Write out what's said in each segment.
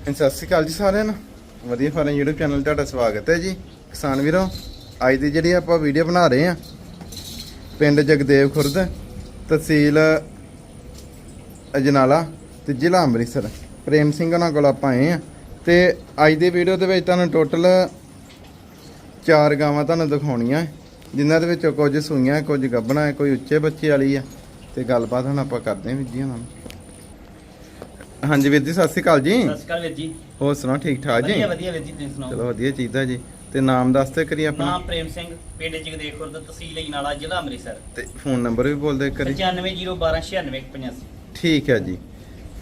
ਸਤਿ ਸ਼੍ਰੀ ਅਕਾਲ ਜੀ ਸਾਰਿਆਂ ਨੂੰ। ਵਧੀਆ ਫਾਰਮ YouTube ਚੈਨਲ ਤੁਹਾਡਾ ਸਵਾਗਤ ਹੈ ਜੀ। ਕਿਸਾਨ ਵੀਰੋ, ਅੱਜ ਦੀ ਜਿਹੜੀ ਆਪਾਂ ਵੀਡੀਓ ਬਣਾ ਰਹੇ ਆ ਪਿੰਡ ਜਗਦੇਵ ਖੁਰਦ, ਤਹਿਸੀਲ ਅਜਨਾਲਾ ਤੇ ਜ਼ਿਲ੍ਹਾ ਅੰਮ੍ਰਿਤਸਰ। ਪ੍ਰੇਮ ਸਿੰਘ ਉਹਨਾਂ ਕੋਲ ਆਪਾਂ ਆਏ ਆ ਤੇ ਅੱਜ ਦੀ ਵੀਡੀਓ ਦੇ ਵਿੱਚ ਤੁਹਾਨੂੰ ਟੋਟਲ ਚਾਰ ਗਾਵਾਂ ਤੁਹਾਨੂੰ ਦਿਖਾਉਣੀਆਂ। ਜਿਨ੍ਹਾਂ ਦੇ ਵਿੱਚੋਂ ਕੁਝ ਸੂਈਆਂ, ਕੁਝ ਗੱਭਣਾ ਹੈ ਕੋਈ ਉੱਚੇ ਬੱਚੇ ਵਾਲੀ ਆ। ਤੇ ਗੱਲਬਾਤ ਹੁਣ ਆਪਾਂ ਕਰਦੇ ਹਾਂ ਵੀਰ ਜੀ ਉਹਨਾਂ ਨੂੰ ਹਾਂਜੀ ਵੀਰ ਜੀ ਸਤਿ ਸ਼੍ਰੀ ਅਕਾਲ ਜੀ। ਸਤਿ ਸ਼੍ਰੀ ਅਕਾਲ ਵੀਰ ਜੀ। ਹੋਰ ਸੁਣਾਓ ਠੀਕ ਠਾਕ ਜੀ? ਵਧੀਆ ਵਧੀਆ ਵੀਰ ਜੀ ਤੁਸੀਂ ਸੁਣਾਓ? ਚਲੋ ਵਧੀਆ ਚੀਜ਼ਾਂ ਜੀ। ਤੇ ਨਾਮ ਦੱਸ ਤੇ ਕਰੀ ਆਪਣਾ। ਨਾਮ ਪ੍ਰੇਮ ਸਿੰਘ ਪਿੰਡ ਜਗਦੇਵ ਖੁਰਦ ਤਹਿਸੀਲ ਅਜਨਾਲਾ ਜ਼ਿਲ੍ਹਾ ਅੰਮ੍ਰਿਤਸਰ। ਤੇ ਫੋਨ ਨੰਬਰ ਵੀ ਬੋਲ ਦੇ ਕਰੀ 9501296185 ਠੀਕ ਹੈ ਜੀ।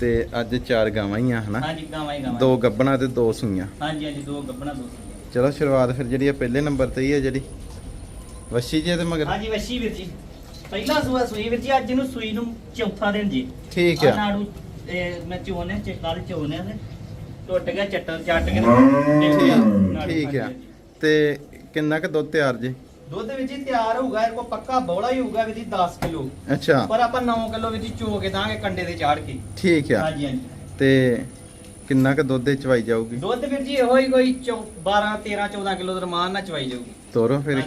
ਤੇ ਅੱਜ ਚਾਰ ਗਾਵਾਂ ਹੀ ਆ ਹਨਾ? ਹਾਂਜੀ ਗਾਵਾਂ ਹੀ ਗਾਵਾਂ ਦੋ ਗੱਬਣਾ ਤੇ ਦੋ ਸੂਈਆਂ। ਹਾਂਜੀ ਹਾਂਜੀ ਦੋ ਗੱਬਣਾ ਦੋ ਸੀਗੀਆਂ। ਚਲੋ ਸ਼ੁਰੂਆਤ ਫਿਰ ਜਿਹੜੀ ਆ ਪਹਿਲੇ ਨੰਬਰ ਤੇ ਹੀ ਹੈ ਜਿਹੜੀ। ਵਸ਼ੀ ਜੀ ਤੇ ਮਗਰ? ਹਾਂਜੀ ਵਸ਼ੀ ਵੀਰ ਜੀ। ਪਹਿਲਾ ਸੂਆ ਸੂਈ ਵੀਰ ਜੀ ਅੱਜ ਨੂੰ ਸੂਈ ਨੂੰ ਚੌਥਾ ਦਿਨ ਜੀ। ਠੀਕ ਆ। ਨਾੜੂ ਇਹ ਮੈਂ ਚੋਨੇ ਚ ਕੱਲ ਚੋਨੇ ਨੇ ਟੁੱਟ ਗਿਆ ਚੱਟਲ ਚੱਟ ਕੇ ਡਿੱਗ ਗਿਆ ਨਾੜੂ, ਠੀਕ ਹਾਂਜੀ, ਆ। ਹਾਂਜੀ। ਤੇ ਕਿੰਨਾ ਕੁ ਦੁੱਧ ਤਿਆਰ ਜੀ? ਦੁੱਧ ਵਿੱਚ ਹੀ ਤਿਆਰ ਹੋਊਗਾ ਇਹ ਕੋ ਪੱਕਾ ਬੋਲਾ ਹੀ ਹੋਊਗਾ ਜੀ 10 ਕਿਲੋ। ਅੱਛਾ। ਪਰ ਆਪਾਂ 9 ਕਿਲੋ ਵਿੱਚ ਹੀ ਚੋ ਕੇ ਦਾਂਗੇ ਕੰਡੇ ਤੇ ਚਾੜ ਕੇ। ਠੀਕ ਆ। ਹਾਂਜੀ ਹਾਂਜੀ। ਤੇ ਕਿੰਨਾ ਕੁ ਦੁੱਧ ਇਹ ਚਵਾਈ ਜਾਊਗੀ? ਦੁੱਧ ਵੀਰ ਜੀ ਇਹੋ ਹੀ ਕੋਈ 12 13 14 ਕਿਲੋ ਦਾ ਰਮਾਨ ਨਾਲ ਚਵਾਈ ਜਾਊਗੀ। ਤੋਰੋ ਫਿਰ ਨਾ।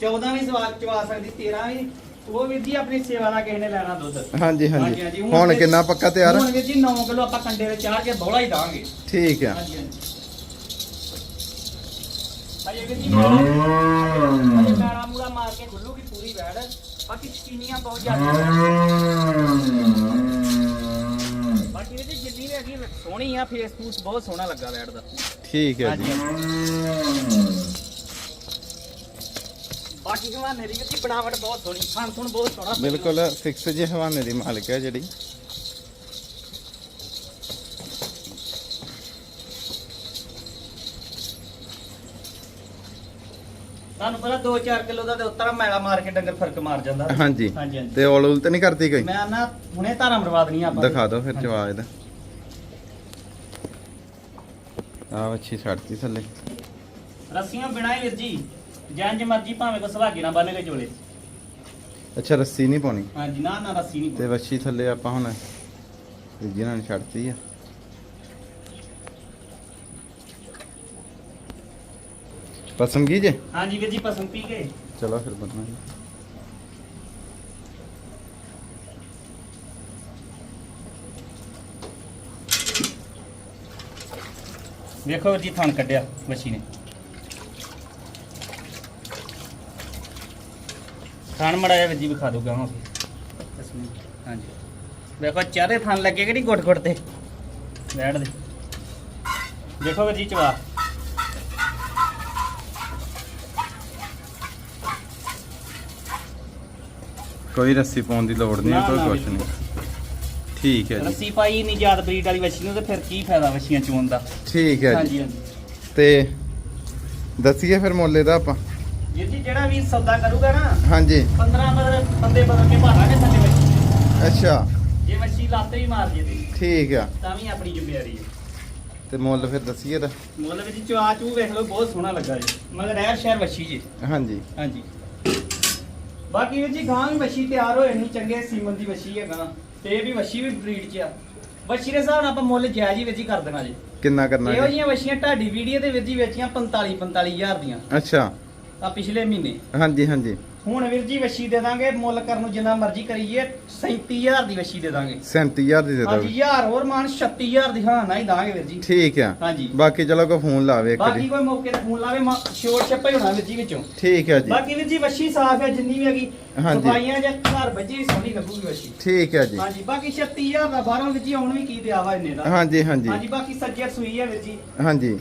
14 ਵੀ ਸਵਾਦ ਚਵਾ ਸਕਦੀ 13 ਵੀ ਉਹ ਵੀਰ ਜੀ ਆਪਣੀ ਸੇਵਾ ਦਾ ਕਿਸੇ ਨੇ ਲੈਣਾ ਦੁੱਧ। ਹਾਂਜੀ ਹਾਂਜੀ, ਹੁਣ ਕਿੰਨਾ ਪੱਕਾ ਤਿਆਰ? ਹੁਣ ਵੀਰ ਜੀ 9 ਕਿਲੋ ਆਪਾਂ ਕੰਡੇ ਤੇ ਚਾੜ ਕੇ ਬੋਲਾ ਹੀ ਦਾਂਗੇ। ਠੀਕ ਆ। ਹਾਂਜੀ ਹਾਂਜੀ। ਅਜੇ ਵੀਰ ਜੀ ਨਾੜਾ ਮੂੜਾ ਮਾਰ ਕੇ ਖੁੱਲੂਗੀ ਪੂਰੀ ਵੈੜ। ਬਾਕੀ ਚੀਨੀਆਂ ਬਹੁਤ ਜ਼ਿਆਦਾ ਬਾਕੀ ਵੀਰ ਜੀ ਜਿੰਨੀ ਵੀ ਹੈਗੀ ਸੋਹਣੀ ਆ ਫੇਸ ਫੂਸ ਬਹੁਤ ਸੋਹਣਾ ਲੱਗਾ ਵੈੜ ਦਾ। ਠੀਕ ਹੈ ਜੀ। ਬਾਕੀ ਹਵਾਨੇ ਦੀ ਵੀਰ ਜੀ ਬਣਾਵਟ ਬਹੁਤ ਸੋਹਣੀ ਖਾਣ ਖੁਣ ਬਹੁਤ ਸੋਹਣਾ ਬਿਲਕੁਲ 6 ਜੇ ਹਵਾਨੇ ਦੀ ਮਾਲਕ ਹੈ ਜਿਹੜੀ। ਤੁਹਾਨੂੰ ਪਤਾ 2-4 ਕਿਲੋ ਦਾ ਤੇ ਉਤਰਾ ਮੈਲਾ ਮਾਰ ਕੇ ਡੰਗਰ ਫ਼ਰਕ ਮਾਰ ਜਾਂਦਾ। ਹਾਂਜੀ। ਹਾਂਜੀ ਹਾਂਜੀ। ਤੇ ਔਲ ਉਲ ਤੇ ਨਹੀਂ ਕਰਦੀ ਕੋਈ? ਮੈਂ ਨਾ ਹੁਣੇ ਧਾਰਾਂ ਮਰਵਾ ਦਣੀ ਆਪਾਂ। ਦਿਖਾ ਦਿਓ ਫਿਰ ਜਵਾਬ ਇਹਦਾ ਆਹ ਅੱਛੀ ਛੱਡਤੀ ਥੱਲੇ। ਰੱਸੀਆਂ ਬਿਨਾਂ ਹੀ ਵੀਰ ਜੀ। ਜੰਜ ਮਰਜ਼ੀ ਭਾਵੇਂ ਕੋ ਸੁਹਾਗੀ ਨਾ ਬੰਨ ਕੇ ਚੋਲੇ। ਅੱਛਾ ਰੱਸੀ ਨਹੀਂ ਪਾਉਣੀ? ਹਾਂਜੀ ਨਾ ਨਾ ਰੱਸੀ ਨਹੀਂ ਤੇ ਵੱਛੀ ਥੱਲੇ ਆਪਾਂ ਹੁਣ ਜਿਹਨਾਂ ਨੇ ਛੱਡਤੀ ਆ। ਪਸੰਦ ਕੀ ਜੇ ਹਾਂਜੀ ਵੀਰ ਜੀ ਪਸੰਦ ਪੀ ਕੇ ਚਲੋ ਫਿਰ ਵੇਖੋ ਵੀਰ ਜੀ ਥਣ ਕੱਢਿਆ ਮੱਛੀ ਨੇ ਥਣ ਮੜਾ ਜਾ ਵੀਰ ਜੀ ਵਿਖਾ ਦੂਗਾ ਹਾਂ ਹਾਂਜੀ। ਵੇਖੋ ਚਾਰੇ ਥਣ ਲੱਗੇ ਕਿ ਨਹੀਂ ਗੁੱਟ ਗੁੱਟ ਤੇ? ਬੈਠ ਦੇ। ਦੇਖੋ ਜੀ ਚਵਾ। ਕੋਈ ਰੱਸੀ ਪਾਉਣ ਦੀ ਲੋੜ ਨਹੀਂ ਹੈ, ਕੋਈ ਕੁਛ। ਨਹੀਂ। ਠੀਕ ਹੈ ਜੀ। ਰੱਸੀ ਪਾਈ ਨਹੀਂ ਜਾਤ ਬਰੀਡ ਵਾਲੀ ਵੱਛੀ ਨੂੰ ਤੇ ਫਿਰ ਕੀ ਫਾਇਦਾ ਵੱਛੀਆਂ ਚੋਣ ਦਾ? ਠੀਕ ਹੈ ਜੀ। ਹਾਂਜੀ ਹਾਂਜੀ। ਤੇ ਦੱਸੀਏ ਫਿਰ ਮੁੱਲ ਇਹਦਾ ਆਪਾਂ। ਵੀਰ ਜੀ ਜਿਹੜਾ ਵੀ ਸੌਦਾ ਕਰੂਗਾ ਨਾ ਹਾਂਜੀ। 15 ਮਤਲਬ ਬੰਦੇ ਬਦਲ ਕੇ ਭਾਲਾਂਗੇ ਥੱਲੇ ਵੱਛੀ ਅੱਛਾ। ਜੇ ਵੱਛੀ ਲੱਤ ਵੀ ਮਾਰ ਜੇ ਤੇ ਠੀਕ ਆ। ਤਾਂ ਵੀ ਆਪਣੀ ਜ਼ਿੰਮੇਵਾਰੀ ਹੈ ਤੇ ਮੁੱਲ ਫਿਰ ਦੱਸੀਏ ਤਾਂ। ਮੁੱਲ ਵਿੱਚ ਚਵਾ ਚੂ ਵੇਖ ਲਓ ਬਹੁਤ ਸੋਹਣਾ ਲੱਗਾ ਜੀ। ਮਗਰ ਐਰ ਸ਼ਹਿਰ ਵੱਛੀ ਜੀ। ਹਾਂਜੀ। ਹਾਂਜੀ। ਬਾਕੀ ਵੀਰ ਜੀ ਗਾਂ ਵੀ ਵੱਛੀ ਤਿਆਰ ਹੋਏ ਨਹੀਂ ਚੰਗੇ ਸੀਮਨ ਦੀ ਵੱਛੀ ਹੈ ਗਾਂ। ਤੇ ਇਹ ਵੀ ਵੱਛੀ ਵੀ ਬਰੀਡ 'ਚ ਆ। ਵੱਛੀ ਦੇ ਹਿਸਾਬ ਨਾਲ ਆਪਾਂ ਮੁੱਲ ਜਾਇਜ਼ ਹੀ ਵਿੱਚ ਹੀ ਕਰ ਦੇਣਾ ਜੀ। ਕਿੰਨਾ ਕਰਨਾ ਇਹੋ ਜੀ? ਜਿਹੀਆਂ ਵੱਛੀਆਂ ਢਾਡੀ ਵੀਡੀਓ ਦੇ ਵਿੱਚ ਹੀ ਵੇਚੀਆਂ 45 45000 ਦੀਆਂ। ਅੱਛਾ। ਆ ਪਿਛਲੇ ਮਹੀਨੇ। ਹਾਂਜੀ ਹਾਂਜੀ। ਹੁਣ ਵੀਰ ਜੀ ਵੱਛੀ ਦੇ ਦਾਂਗੇ ਮੁੱਲ ਕਰਨ ਨੂੰ ਜਿੰਨਾ ਮਰਜ਼ੀ ਕਰੀਏ 37000 ਦੀ ਵੱਛੀ ਦੇ ਦਾਂਗੇ। 37000 ਦੀ ਦੇ ਹਾਂਜੀ ਹਜ਼ਾਰ ਹੋਰ ਮਾਨ 36000 ਦੀ ਹਾਂ ਨਾ ਹੀ ਦਾਂਗੇ ਵੀਰ ਜੀ। ਠੀਕ ਆ। ਹਾਂਜੀ। ਬਾਕੀ ਚਲੋ ਕੋਈ ਫੋਨ ਲਾਵੇ ਇੱਕ ਬਾਕੀ ਵਾਰੀ ਕੋਈ ਮੌਕੇ ਤੇ ਫੋਨ ਲਾਵੇ ਛੋਟ ਛੱਪਾ ਹੀ ਹੋਣਾ ਵੀਰ ਜੀ ਵਿੱਚੋਂ। ਠੀਕ ਹੈ ਜੀ। ਬਾਕੀ ਵੀਰ ਜੀ ਵੱਛੀ ਸਾਫ਼ ਹੈ ਜਿੰਨੀ ਵੀ ਹੈਗੀ ਹਾਂਜੀ। ਸਫਾਈਆਂ ਜਾਂ ਘਰ ਵੱਜੀ ਸੋਹਣੀ ਲੱਗੂਗੀ ਵੱਛੀ। ਠੀਕ ਹੈ ਜੀ। ਹਾਂਜੀ ਬਾਕੀ 36000 ਦਾ ਬਾਹਰੋਂ ਵੀਰ ਜੀ ਆਉਣ ਵੀ ਕੀ ਦਿਆ ਵਾ ਇੰਨੇ ਦਾ। ਹਾਂਜੀ ਹਾਂਜੀ। ਹਾਂਜੀ ਬਾਕੀ ਸੱਜੇ ਸੂਈ ਹੈ ਵੀਰ ਜੀ। ਹਾਂਜੀ।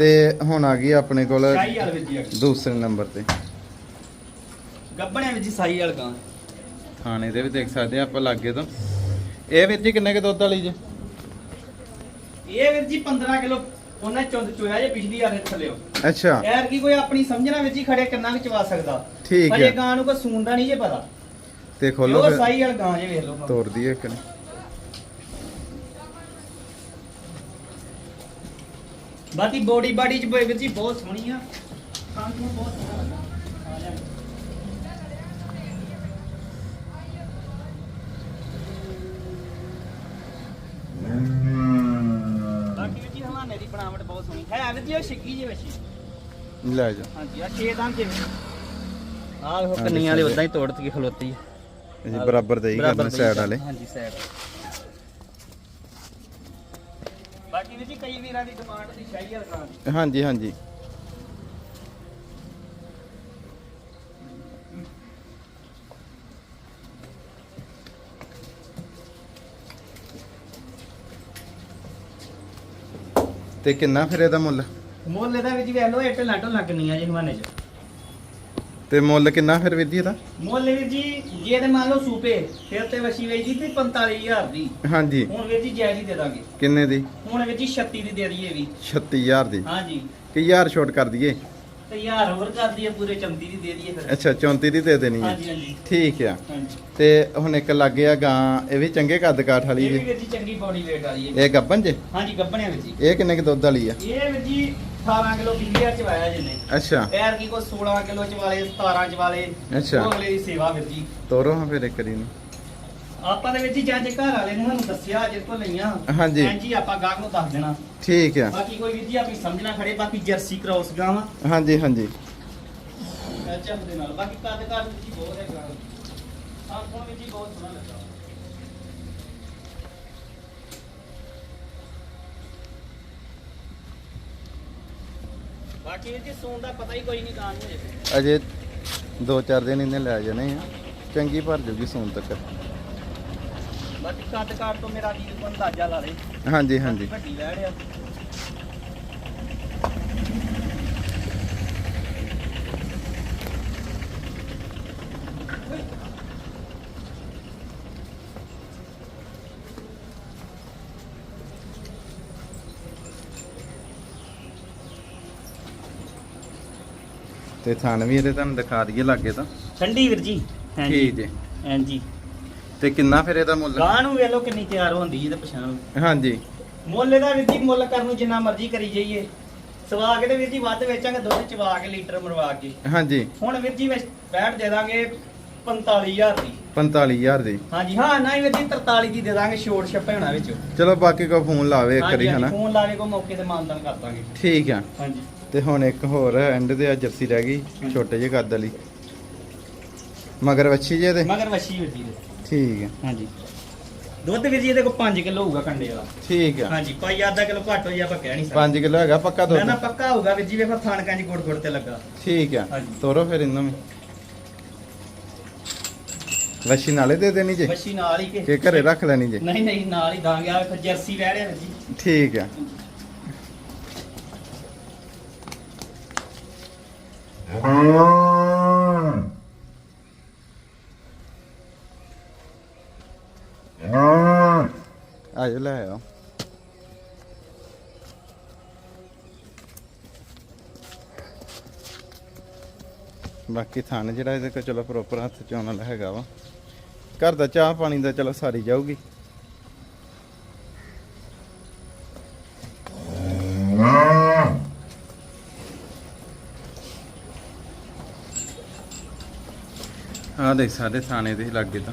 ਤੇ ਹੁਣ ਆ ਗਈ ਆਪਣੇ ਕੋਲ ਸ਼ਾਹੀ ਵਾਲ ਵੀਰ ਜੀ ਆ ਗਈ। ਦੂਸਰੇ ਨੰਬਰ ਤੇ। ਗੱਬਣਿਆਂ ਵਿੱਚ ਜੀ ਸਾਈ ਵਾਲ ਗਾਂ। ਥਾਣੇ ਦੇ ਵੀ ਦੇਖ ਸਕਦੇ ਆ ਆਪਾਂ ਲਾਗੇ ਤੋਂ। ਇਹ ਵਿੱਚ ਜੀ ਕਿੰਨੇ ਕੁ ਦੁੱਧ ਵਾਲੀ ਜੇ? ਇਹ ਵੀਰ ਜੀ 15 ਕਿਲੋ ਉਹਨੇ ਚੁੰਦ ਚੋਇਆ ਜੇ ਪਿਛਲੀ ਵਾਰ ਥੱਲੇ ਅੱਛਾ। ਯਾਰ ਕੀ ਕੋਈ ਆਪਣੀ ਸਮਝਣਾ ਵਿੱਚ ਹੀ ਖੜੇ ਕਿੰਨਾ ਕੁ ਚਵਾ ਸਕਦਾ। ਠੀਕ ਅਜੇ ਹੈ। ਗਾਂ ਨੂੰ ਕੋਈ ਸੂੰਦਾ ਨਹੀਂ ਜੇ ਪਤਾ। ਤੇ ਖੋਲੋ ਉਹ ਫਿਰ। ਸਾਈ ਵਾਲ ਗਾਂ ਜੇ ਵੇਖ ਲਓ। ਤੋੜਦੀ ਹੈ ਇੱਕ ਨੇ। ਬਾਕੀ ਬੋਡੀ ਬਾਡੀ ਚ ਵੀਰ ਜੀ ਬਹੁਤ ਸੋਹਣੀ ਆ। ਖਾਣ ਨੂੰ ਬਹੁਤ ਸੋਹਣਾ ਲੱਗਾ ਆ ਜਾ। ਬਾਕੀ ਵੀਰ ਜੀ ਹਵਾ ਹੈ ਵੀਰ ਜੀ ਉਹ ਛਿੱਕੀ ਜੀ ਵਸ਼ੀ ਲੈ ਜਾ। ਹਾਂਜੀ ਆ ਛੇ ਦੰਦ ਜੇ ਆਹ ਹਾਂਜੀ, ਕੰਨੀਆਂ ਵਾਲੇ। ਉਦਾਂ ਹੀ ਤੋੜ ਕੇ ਖਲੋਤੀ। ਜੀ ਬਰਾਬਰ ਦੇ ਹੀ ਬਰਾਬਰ ਕਰਨੇ ਦੇ ਸਾਈਡ ਵਾਲੇ। ਹਾਂਜੀ ਸਾਈਡ ਵੀਰ ਜੀ ਕਈ ਵੀਰਾਂ ਦੀ ਡਿਮਾਂਡ ਦੀ ਸ਼ਾਹੀ ਹਲਕਾਂ ਦੀ। ਹਾਂਜੀ ਹਾਂਜੀ। ਤੇ ਕਿੰਨਾ ਫਿਰ ਇਹਦਾ ਮੁੱਲ? ਮੁੱਲ ਇਹਦਾ ਵੀਰ ਜੀ ਵੇਖ ਲਓ ਇੱਟ ਲਾਟੋ ਲੱਗਣੀਆਂ ਜੀ ਹਵਾਨੇ 'ਚ। ਤੇ ਮੁੱਲ ਕਿੰਨਾ ਫਿਰ ਵਿਧੀ ਇਹਦਾ? ਮੁੱਲ ਵੀਰ ਜੀ ਜੇ ਤੇ ਮੰਨ ਲਓ ਸੂਪੇ ਫਿਰ ਤੇ ਵਸ਼ੀ ਵੇਚਦੀ ਤੇ 45000 ਦੀ। ਹਾਂਜੀ। ਹੁਣ ਵੀਰ ਜੀ ਜਾਇਜ਼ ਹੀ ਦੇ ਦਾਂਗੇ। ਕਿੰਨੇ ਦੀ? ਹੁਣ ਵੀਰ ਜੀ 36 ਦੀ ਦੇ ਦਈਏ ਵੀ। 36000 ਦੀ। ਹਾਂਜੀ। ਕਿ ਛੋਟ ਕਰ ਦਈਏ। ਤੇ ਯਾਰ ਹੋਰ ਕਰ ਦਈਏ ਪੂਰੇ 34 ਦੀ ਦੇ ਦਈਏ ਫਿਰ। ਅੱਛਾ 34 ਦੀ ਦੇ ਦੇਣੀ ਹੈ। ਹਾਂਜੀ ਹਾਂਜੀ। ਠੀਕ ਆ। ਹਾਂਜੀ। ਤੇ ਹੁਣ ਇੱਕ ਲੱਗ ਗਿਆ ਗਾਂ ਇਹ ਵੀ ਚੰਗੇ ਕੱਦ ਕਾਠ ਵਾਲੀ ਇਹ ਵੀ ਜੀ ਵੀਰ ਜੀ ਚੰਗੀ ਬੋਡੀ ਵੇਟ ਵਾਲੀ ਹੈ। ਇਹ ਗੱਬਨ ਜੇ? ਹਾਂਜੀ ਗੱਬਣਿਆ ਵੀਰ ਜੀ। ਇਹ ਕਿੰਨੇ ਕੁ ਦੁੱਧ ਵਾਲੀ ਆ? ਇਹ ਵੀਰ ਜੀ 18 ਕਿਲੋ ਬਿੰਦੀਆਂ ਚ ਵਾਇਆ ਜਿੰਨੇ ਅੱਛਾ। ਪੈਰ ਕੀ ਕੋ 16 ਕਿਲੋ ਚ ਵਾਲੇ 17 ਚ ਵਾਲੇ ਅੱਛਾ। ਉਹ ਅਗਲੇ ਦੀ ਸੇਵਾ ਵੀਰ ਜੀ। ਤੋਰੋ ਹਾਂ ਫਿਰ ਇੱਕ ਵਾਰੀ ਨੂੰ। ਆਪਾਂ ਦੇ ਵਿੱਚ ਹੀ ਜੱਜ ਘਰ ਵਾਲੇ ਨੇ ਸਾਨੂੰ ਦੱਸਿਆ ਜਿਸ ਤੋਂ ਲਈਆਂ। ਹਾਂਜੀ। ਹਾਂਜੀ ਆਪਾਂ ਗਾਹਕ ਨੂੰ ਦੱਸ ਦੇਣਾ। ਠੀਕ ਆ। ਬਾਕੀ ਕੋਈ ਵੀਰ ਜੀ ਆਪੀ ਸਮਝਣਾ ਖੜੇ ਬਾਕੀ ਜਰਸੀ ਕ੍ਰਾਸ ਗਾਵਾਂ। ਹਾਂਜੀ ਹਾਂਜੀ। ਐਚਐਫ ਦੇ ਨਾਲ। ਬਾਕੀ ਕੱਦ ਕੱਦ ਵੀਰ ਜੀ ਬਹੁਤ ਹੈ ਗਾਂ ਕੋਣ ਵੀਰ ਜੀ ਬਹੁਤ ਸੋਹਣਾ ਲੱਗਾ। ਬਾਕੀ ਵੀਰ ਜੀ ਸੂਣ ਦਾ ਪਤਾ ਹੀ ਕੋਈ ਨਹੀਂ ਗਾਂ ਨੂੰ ਹਜੇ ਅਜੇ 2-4 ਦਿਨ ਇਹਨੇ ਲੈ ਜਾਣੇ ਆ। ਚੰਗੀ ਭਰ ਜੂਗੀ ਸੂਨ ਤੱਕ। ਬਾਕੀ ਕੱਦ ਕਾਟ ਤੋਂ ਮੇਰਾ ਵੀਰ ਕੋਲ ਅੰਦਾਜ਼ਾ ਲਾ ਲੇ। ਹਾਂਜੀ ਹਾਂਜੀ। ਵੱਡੀ ਤੇ ਥਣ ਵੀ ਇਹਦੇ ਤੁਹਾਨੂੰ ਦਿਖਾ ਦਈਏ ਲਾਗੇ ਤਾਂ। ਠੰਡੀ ਵੀਰ ਜੀ। ਠੀਕ ਜੀ। ਹਾਂਜੀ। ਤੇ ਕਿੰਨਾ ਫਿਰ ਇਹਦਾ ਮੁੱਲ? ਗਾਂ ਨੂੰ ਵੇਖ ਲਓ ਕਿੰਨੀ ਤਿਆਰ ਹੁੰਦੀ ਜੀ ਤੇ ਪਛਾਣ। ਹਾਂਜੀ। ਮੁੱਲ ਇਹਦਾ ਵੀਰ ਜੀ ਮੁੱਲ ਕਰਨ ਨੂੰ ਜਿੰਨਾ ਮਰਜ਼ੀ ਕਰੀ ਜਾਈਏ। ਸਵਾ ਕੇ ਤੇ ਵੀਰ ਜੀ ਵੱਧ ਵੇਚਾਂਗੇ ਦੁੱਧ ਚਵਾ ਕੇ ਲੀਟਰ ਮਰਵਾ ਕੇ। ਹਾਂਜੀ। ਹੁਣ ਵੀਰ ਜੀ ਬੈਠ ਦੇ ਦਾਂਗੇ 45000 ਦੀ। 45000 ਦੀ। ਹਾਂਜੀ ਹਾਂ ਨਾ ਹੀ ਵੀਰ ਜੀ 43 ਦੀ ਦੇ ਦਾਂਗੇ ਛੋਟ ਛੱਪੇ ਹੋਣਾ ਵਿੱਚ। ਚਲੋ ਬਾਕੀ ਕੋ ਫੋਨ ਲਾਵੇ ਇੱਕ ਵਾਰੀ ਹਨਾ? ਫੋਨ ਲਾ ਕੇ ਕੋ ਮੌਕੇ ਤੇ ਮਾਨਦਾਨ ਕਰ ਦਾਂਗੇ। ਠੀਕ ਆ। ਹਾਂਜੀ। ਤੇ ਹੁਣ ਇੱਕ ਹੋਰ ਐਂਡ ਤੇ ਆ ਜਰਸੀ ਰਹਿ ਗਈ ਛੋਟੇ ਜਿਹੇ ਕੱਦ ਵਾਲੀ। ਮਗਰ ਵੱਛੀ ਜੇ ਤੇ? ਮਗਰ ਵਸ਼ੀ ਵੀਰ ਜੀ। ਦੇ ਠੀਕ ਆ ਹਾਂਜੀ। ਦੁੱਧ ਵੀਰ ਜੀ ਇਹਦੇ ਕੋਲ 5 ਕਿਲੋ ਹੋਊਗਾ ਕੰਡੇ ਵਾਲਾ। ਠੀਕ ਆ ਹਾਂਜੀ ਭਾਈ ਅੱਧਾ ਕਿਲੋ ਘੱਟ ਹੋ ਜਾ ਆਪਾਂ ਕਹਿ ਨਹੀਂ ਸਕਦੇ। 5 ਕਿਲੋ ਹੈਗਾ ਪੱਕਾ ਨਾ ਨਾ ਦੁੱਧ ਪੱਕਾ ਹੋਊਗਾ ਵੀਰ ਜੀ ਵੇਖੋ ਥਾਣ ਕੰਜ ਗੁੜ ਗੁੜ ਤੇ ਲੱਗਾ। ਠੀਕ ਆ। ਤੋਰੋ ਫਿਰ ਇਹਨਾਂ ਨੂੰ ਵੱਛੀ ਨਾਲੇ ਦੇ ਦੇਣੀ ਜੇ? ਵਸ਼ੀ ਨਾਲ ਹੀ ਕਿ ਕਿ ਘਰੇ ਰੱਖ ਲੈਣੀ ਜੇ? ਨਹੀਂ ਨਹੀਂ ਨਾਲ ਹੀ ਦਾਂਗੇ। ਆ ਜਰਸੀ ਰਿਹਾ ਵੀਰ ਜੀ। ਠੀਕ ਆ ਆਜੋ ਲੈ ਆਓ ਬਾਕੀ ਥਣ ਜਿਹੜਾ ਇਹਦੇ ਕੋਲ ਚਲੋ ਪ੍ਰੋਪਰ ਹੱਥ ਚ ਆਉਣ ਵਾਲਾ ਹੈਗਾ ਵਾ। ਘਰ ਦਾ ਚਾਹ ਪਾਣੀ ਦਾ ਚਲੋ ਸਾਰੀ ਜਾਊਗੀ। ਆ ਦੇਖ ਸਾਡੇ ਥਾਣੇ ਦੇ ਲੱਗੇ ਤਾਂ।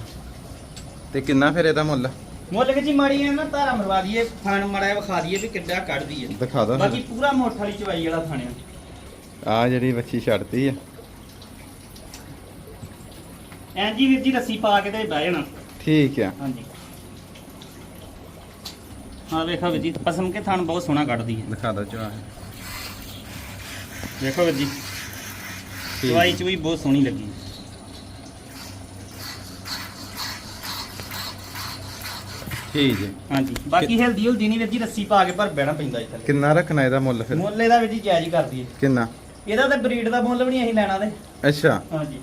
ਤੇ ਕਿੰਨਾ ਫਿਰ ਇਹਦਾ ਮੁੱਲ? ਮੁੱਲ ਕਿ ਜੀ ਮਾੜੀ ਹੈ ਨਾ ਧਾਰਾ ਮਰਵਾ ਦਈਏ ਥਾਣ ਮੜਾ ਵਿਖਾ ਦਈਏ ਵੀ ਕਿੱਦਾਂ ਕੱਢਦੀ ਹੈ ਦਿਖਾ ਦੋ ਬਾਕੀ ਪੂਰਾ ਮੋਠ ਵਾਲੀ ਚਵਾਈ ਵਾਲਾ ਥਾਣਿਆ ਆ। ਜਿਹੜੀ ਵੱਛੀ ਛੱਡਤੀ ਆ। ਐਂ ਜੀ ਵੀਰ ਜੀ ਰੱਸੀ ਪਾ ਕੇ ਤੇ ਬਹਿ ਜਾਣਾ। ਠੀਕ ਆ। ਹਾਂਜੀ। ਹਾਂ ਵੇਖੋ ਵੀਰ ਜੀ ਪਸਮ ਕੇ ਥਾਣ ਬਹੁਤ ਸੋਹਣਾ ਕੱਢਦੀ ਹੈ ਦਿਖਾ ਦੋ ਚਾਹ ਵੇਖੋ ਵੀਰ ਜੀ। ਚਵਾਈ ਚ ਵੀ ਬਹੁਤ ਸੋਹਣੀ ਲੱਗੀ। ਠੀਕ ਜੀ ਹਾਂਜੀ। ਬਾਕੀ ਹਿਲਦੀ ਹੁਲਦੀ ਨਹੀਂ ਵੀਰ ਜੀ ਰੱਸੀ ਪਾ ਕੇ ਪਰ ਬਹਿਣਾ ਪੈਂਦਾ ਇੱਥੇ। ਕਿੰਨਾ ਰੱਖਣਾ ਇਹਦਾ ਮੁੱਲ ਫਿਰ? ਮੁੱਲ ਇਹਦਾ ਵੀਰ ਜੀ ਜਾਇਜ਼ ਹੀ ਕਰ ਦਈਏ ਕਿੰਨਾ? ਇਹਦਾ ਤਾਂ ਬਰੀਡ ਦਾ ਮੁੱਲ ਵੀ ਨਹੀਂ ਅਸੀਂ ਲੈਣਾ ਤੇ। ਅੱਛਾ। ਹਾਂਜੀ।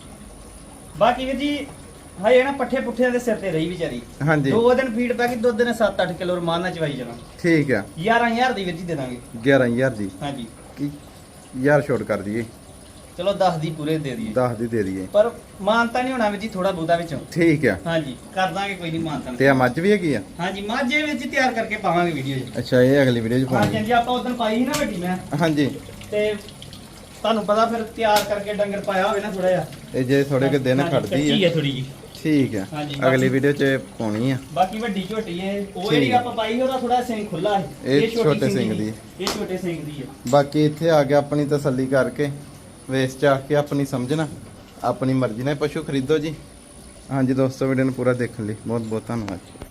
ਬਾਕੀ ਵੀਰ ਜੀ ਹਏ ਨਾ ਪੱਠੇ ਪੁੱਠਿਆਂ ਦੇ ਸਿਰ ਤੇ ਰਹੀ ਵਿਚਾਰੀ। ਹਾਂਜੀ। ਦੋ ਦਿਨ ਫੀਡ ਪੈ ਗਈ ਦੁੱਧ ਨੇ 7-8 ਕਿਲੋ ਰਮਾਨ ਚਵਾਈ ਜਾਣਾ। ਠੀਕ ਆ 11000 ਦੀ ਵੀਰ ਜੀ ਦੇ ਦਾਂਗੇ। 11000 ਦੀ। ਹਾਂਜੀ। ਕੀ ਯਾਰ ਛੋਟ ਕਰ ਦਈਏ। ਚਲੋ 10 ਦੀ ਪੂਰੇ ਦੇ ਦਈਏ। 10 ਦੀ ਦੇ ਦਈਏ। ਪਰ ਮਾਨਤਾ ਨਹੀਂ ਹੋਣਾ ਜੀ ਥੋੜਾ ਬੂਦਾ ਵਿੱਚੋਂ। ਠੀਕ ਆ। ਹਾਂਜੀ ਕਰ ਦਾਂਗੇ ਕੋਈ ਨਹੀਂ ਮਾਨਤਾ ਤੇ ਆ ਮੱਝ ਵੀ ਹੈਗੀ ਆ? ਹਾਂਜੀ ਮਾਝੇ ਵਿੱਚ ਤਿਆਰ ਕਰਕੇ ਪਾਵਾਂਗੇ ਵੀਡੀਓ ਜੀ। ਅੱਛਾ ਇਹ ਅਗਲੀ ਵੀਡੀਓ ਚ ਪਾਉਣੀ ਹਾਂਜੀ ਆਪਾਂ ਉਦੋਂ ਪਾਈ ਸੀ ਨਾ ਵੱਡੀ ਮੈਂ। ਹਾਂਜੀ। ਤੇ ਤੁਹਾਨੂੰ ਪਤਾ ਫਿਰ ਤਿਆਰ ਕਰਕੇ ਡੰਗਰ ਪਾਇਆ ਹੋਵੇ ਨਾ ਥੋੜਾ ਜਿਹਾ। ਇਹ ਜੇ ਥੋੜੇ ਕਿ ਦਿਨ ਖੜਦੀ ਆ। ਹੈ ਥੋੜੀ ਜੀ। ਠੀਕ ਆ। ਅਗਲੀ ਵੀਡੀਓ 'ਚ ਪਾਉਣੀ ਆ। ਬਾਕੀ ਵੱਡੀ ਝੋਟੀ ਹੈ। ਉਹ ਜਿਹੜੀ। ਆਪਾਂ ਪਾਈ ਉਹਦਾ ਥੋੜਾ ਸਿੰਘ ਖੁੱਲਾ ਹੈ। ਇਹ ਛੋਟੀ ਸਿੰਘ ਦੀ। ਇਹ ਛੋਟੇ ਸਿੰਘ ਦੀ ਹੈ। ਬਾਕੀ ਇੱਥੇ ਆ ਕੇ ਆਪਣੀ ਤਸੱਲੀ ਕਰਕੇ। ਵੇਸ ਚ ਆ ਕੇ ਆਪਣੀ ਸਮਝਣਾ ਆਪਣੀ ਮਰਜ਼ੀ ਨਾਲ ਪਸ਼ੂ ਖਰੀਦੋ ਜੀ। ਹਾਂਜੀ ਦੋਸਤੋ ਵੀਡੀਓ ਨੂੰ ਪੂਰਾ ਦੇਖਣ ਲਈ। ਬਹੁਤ ਬਹੁਤ ਧੰਨਵਾਦ